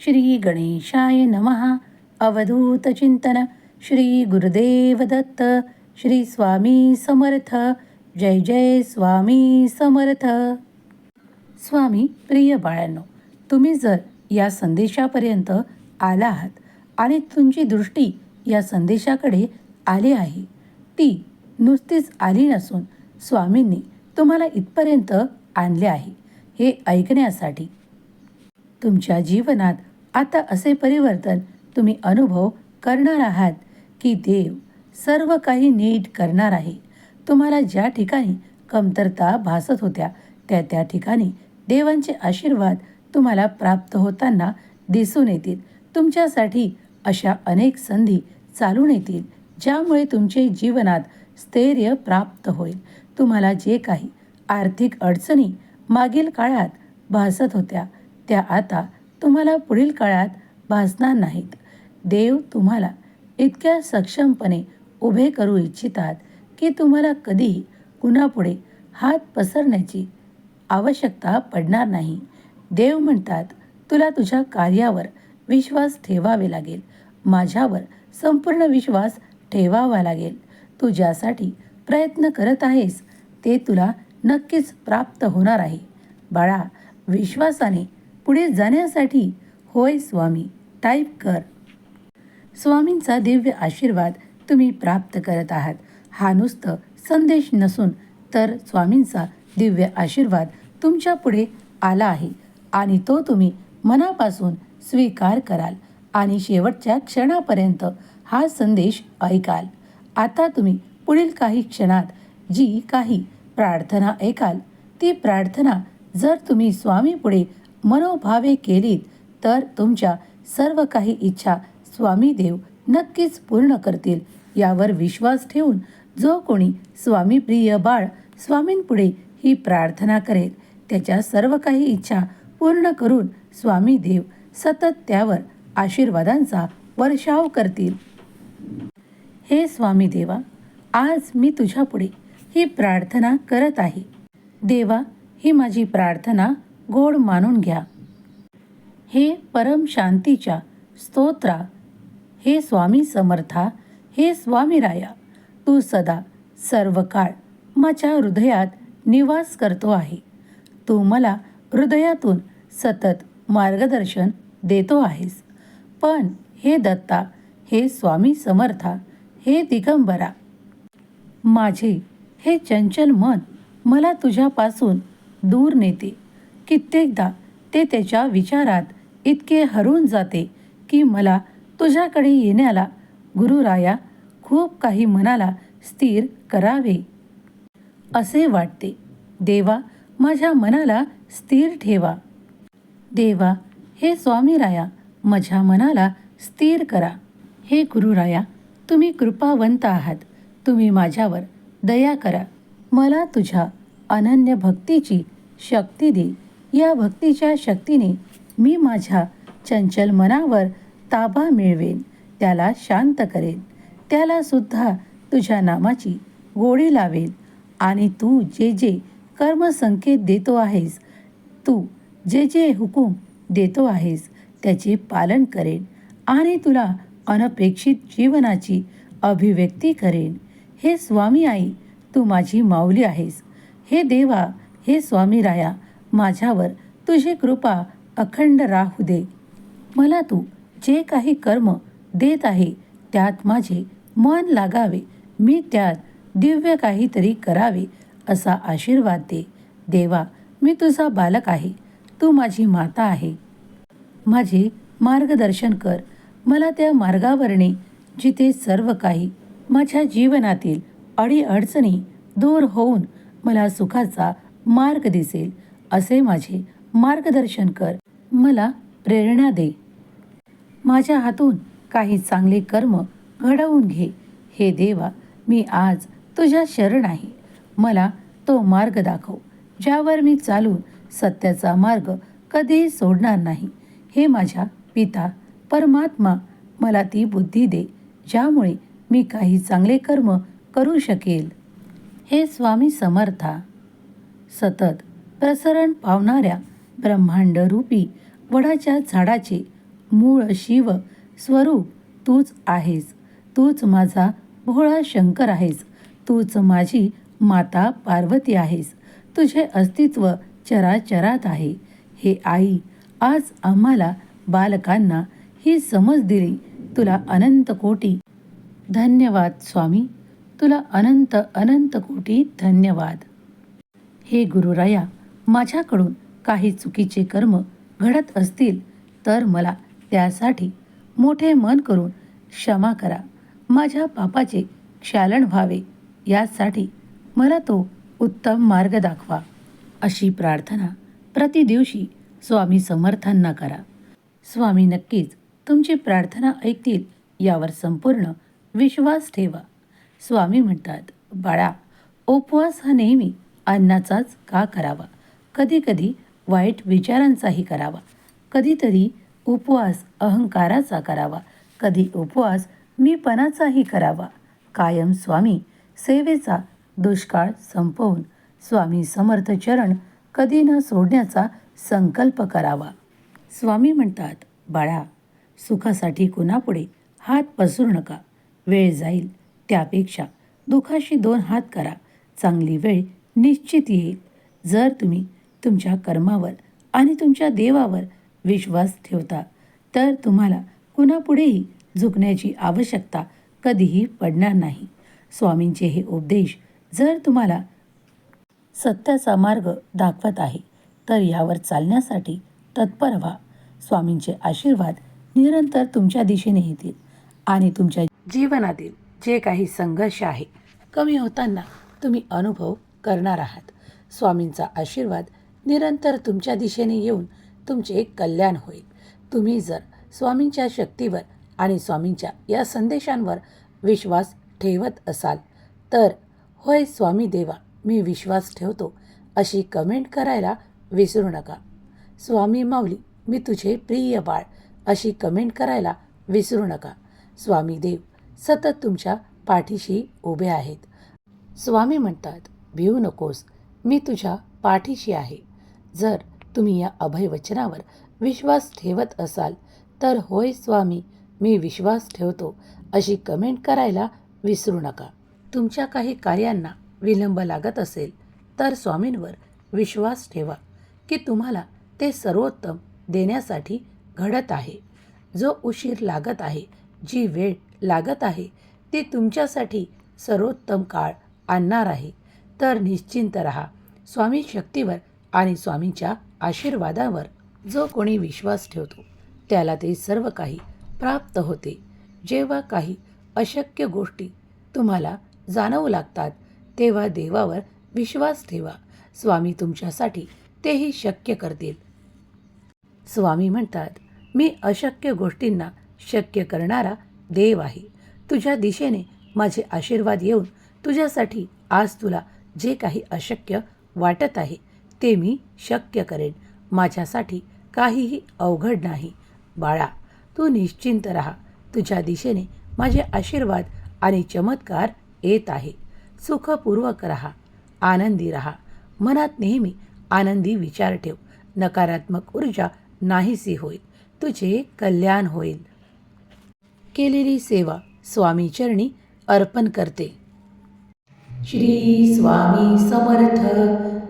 श्री गणेशाय नमः। अवधूत चिंतन। श्री गुरुदेव दत्त। श्री स्वामी समर्थ। जय जय स्वामी समर्थ। स्वामी प्रिय बाळांनो तुम्ही जर या संदेशापर्यंत आला आहात आणि तुमची दृष्टी या संदेशाकडे आली आहे ती नुसतीच आली नसून स्वामींनी तुम्हाला इथपर्यंत आणले आहे हे ऐकण्यासाठी तुमच्या जीवनात आता असे परिवर्तन तुम्ही अनुभव करणार आहात की देव सर्व काही नीट करणार आहे. तुम्हाला ज्या ठिकाणी कमतरता भासत होत्या त्या त्या ठिकाणी देवांचे आशीर्वाद तुम्हाला प्राप्त होताना दिसून येतील. तुमच्यासाठी अशा अनेक संधी चालून येतील ज्यामुळे तुमचे जीवनात स्थैर्य प्राप्त होईल. तुम्हाला जे काही आर्थिक अडचणी मागील काळात भासत होत्या त्या आता तुम्हाला पुढील काळात भासणार नाहीत. देव तुम्हाला इतक्या सक्षमपणे उभे करू इच्छितात की तुम्हाला कधीही कुणापुढे हात पसरण्याची आवश्यकता पडणार नाही. देव म्हणतात तुला तुझ्या कार्यावर विश्वास ठेवावे लागेल. माझ्यावर संपूर्ण विश्वास ठेवावा लागेल. तू ज्यासाठी प्रयत्न करत आहेस ते तुला नक्कीच प्राप्त होणार आहे. बाळा विश्वासाने पुढे जाण्यासाठी होय स्वामी टाईप कर. स्वामींचा दिव्य आशीर्वाद तुम्ही प्राप्त करत आहात. हा नुसतं संदेश नसून तर स्वामींचा दिव्य आशीर्वाद तुमच्यापुढे आला आहे आणि तो तुम्ही मनापासून स्वीकार कराल आणि शेवटच्या क्षणापर्यंत हा संदेश ऐकाल. आता तुम्ही पुढील काही क्षणात जी काही प्रार्थना ऐकाल ती प्रार्थना जर तुम्ही स्वामीपुढे मनोभावे केलीत तर तुमच्या सर्व काही इच्छा स्वामी देव नक्कीच पूर्ण करतील. यावर विश्वास ठेवून जो कोणी स्वामीप्रिय बाळ स्वामींपुढे ही प्रार्थना करेल त्याच्या सर्व काही इच्छा पूर्ण करून स्वामी देव सतत त्यावर आशीर्वादांचा वर्षाव करतील. हे स्वामी देवा आज मी तुझ्यापुढे ही प्रार्थना करत आहे. देवा ही माझी प्रार्थना गोड मानून घ्या. हे परम शांतीच्या स्तोत्रा. हे स्वामी समर्था हे स्वामी राया. तू सदा सर्व काळ माझ्या हृदयात निवास करतो आहे. तू मला हृदयातून सतत मार्गदर्शन देतो आहेस. पण हे दत्ता हे स्वामी समर्था हे दिगंबरा माझे हे चंचल मन मला तुझ्यापासून दूर नेते. कित्येकदा ते त्याच्या विचारात इतके हरून जाते की मला तुझ्याकडे येण्याला गुरुराया खूप काही मनाला स्थिर करावे. असे वाटते. देवा माझ्या मनाला स्थिर ठेवा. देवा हे स्वामीराया माझ्या मनाला स्थिर करा. हे गुरुराया तुम्ही कृपावंत आहात. तुम्ही माझ्यावर दया करा. मला तुझ्या अनन्य भक्तीची शक्ती दे. या भक्तीच्या शक्तीने मी माझ्या चंचल मनावर ताबा मिळवेन त्याला शांत करेन त्यालासुद्धा तुझ्या नामाची गोडी लावेल आणि तू जे जे कर्मसंकेत देतो आहेस तू जे जे हुकूम देतो आहेस त्याचे पालन करेन आणि तुला अनपेक्षित जीवनाची अभिव्यक्ती करेन. हे स्वामी आई तू माझी माऊली आहेस. हे देवा हे स्वामी राया माझ्यावर तुझी कृपा अखंड राहू दे. मला तू जे काही कर्म देत आहे त्यात माझे मन लागावे. मी त्यात दिव्य काहीतरी करावे असा आशीर्वाद दे. देवा मी तुझा बालक आहे. तू माझी माता आहे. माझे मार्गदर्शन कर. मला त्या मार्गावरणे जिथे सर्व काही माझ्या जीवनातील अडीअडचणी दूर होऊन मला सुखाचा मार्ग दिसेल. असे माझे मार्गदर्शन कर. मला प्रेरणा दे. माझ्या हातून काही चांगले कर्म घडवून घे. हे देवा मी आज तुझ्या शरण आहे. मला तो मार्ग दाखव ज्यावर मी चालून सत्याचा मार्ग कधीही सोडणार नाही. हे माझ्या पिता परमात्मा मला ती बुद्धी दे ज्यामुळे मी काही चांगले कर्म करू शकेल. हे स्वामी समर्था. सतत प्रसरण पावणाऱ्या ब्रह्मांडरूपी वडाच्या झाडाचे मूळ शिव स्वरूप तूच आहेस. तूच माझा भोळा शंकर आहेस. तूच माझी माता पार्वती आहेस. तुझे अस्तित्व चराचरात आहे. हे आई आज आम्हाला बालकांना ही समज दिली. तुला अनंत कोटी धन्यवाद स्वामी. तुला अनंत अनंत कोटी धन्यवाद. हे गुरुराया माझ्याकडून काही चुकीचे कर्म घडत असतील तर मला त्यासाठी मोठे मन करून क्षमा करा. माझ्या पापाचे क्षालन व्हावे यासाठी मला तो उत्तम मार्ग दाखवा अशी प्रार्थना प्रतिदिवशी स्वामी समर्थांना करा. स्वामी नक्कीच तुमची प्रार्थना ऐकतील यावर संपूर्ण विश्वास ठेवा. स्वामी म्हणतात बाळा उपवास हा नेहमी अन्नाचाच का करावा? कधीकधी वाईट विचारांचाही करावा. कधीतरी उपवास अहंकाराचा करावा. कधी उपवास मीपणाचाही करावा. कायम स्वामी सेवेचा दुष्काळ संपवून स्वामी समर्थ चरण कधी न सोडण्याचा संकल्प करावा. स्वामी म्हणतात बाळा सुखासाठी कुणापुढे हात पसरू नका. वेळ जाईल त्यापेक्षा दुखाशी दोन हात करा. चांगली वेळ निश्चित येईल. जर तुम्ही तुमच्या कर्मावर आणि तुमच्या देवावर विश्वास ठेवता तर तुम्हाला कुणापुढेही झुकण्याची आवश्यकता कधीही पडणार नाही. स्वामींचे हे उपदेश जर तुम्हाला सत्याचा मार्ग दाखवत आहे तर यावर चालण्यासाठी तत्पर व्हा. स्वामींचे आशीर्वाद निरंतर तुमच्या दिशेने येतील आणि तुमच्या जीवनातील जे काही संघर्ष आहे कमी होताना तुम्ही अनुभव करणार आहात. स्वामींचा आशीर्वाद निरंतर तुमच्या दिशेने येऊन तुमचे कल्याण होईल. तुम्ही जर स्वामींच्या शक्तीवर आणि स्वामींच्या या संदेशांवर विश्वास ठेवत असाल तर होय स्वामी देवा मी विश्वास ठेवतो अशी कमेंट करायला विसरू नका. स्वामी माऊली मी तुझे प्रिय बाळ अशी कमेंट करायला विसरू नका. स्वामी देव सतत तुमच्या पाठीशी उभे आहेत. स्वामी म्हणतात भिवू नकोस मी तुझ्या पाठीशी आहे. जर तुम्ही या अभयवचनावर विश्वास ठेवत असाल तर होय स्वामी मी विश्वास ठेवतो. अशी कमेंट करायला विसरू नका. तुमच्या काही कार्यांना विलंब लागत असेल तर स्वामींवर विश्वास ठेवा की तुम्हाला ते सर्वोत्तम देण्यासाठी घडत आहे. जो उशीर लागत आहे जी वेळ लागत आहे ती तुमच्यासाठी सर्वोत्तम काळ आणणार आहे. तर निश्चिंत रहा. स्वामी शक्तीवर आणि स्वामींच्या आशीर्वादावर जो कोणी विश्वास ठेवतो त्याला ते सर्व काही प्राप्त होते. जेव्हा काही अशक्य गोष्टी तुम्हाला जाणवू लागतात तेव्हा देवावर विश्वास ठेवा. स्वामी तुमच्यासाठी तेही शक्य करतील. स्वामी म्हणतात मी अशक्य गोष्टींना शक्य करणारा देव आहे. तुझ्या दिशेने माझे आशीर्वाद येऊन तुझ्यासाठी आज तुला जे काही अशक्य वाटत आहे ते मी शक्य करेन. माझ्यासाठी काहीही अवघड नाही. बाळा तू निश्चिंत राहा. तुझ्या दिशेने माझे आशीर्वाद आणि चमत्कार येत आहे. सुखपूर्वक राहा. आनंदी राहा. मनात नेहमी आनंदी विचार ठेव. नकारात्मक ऊर्जा नाहीसी होईल. तुझे कल्याण होईल. केलेली सेवा स्वामी चरणी अर्पण करते. श्री स्वामी समर्थ.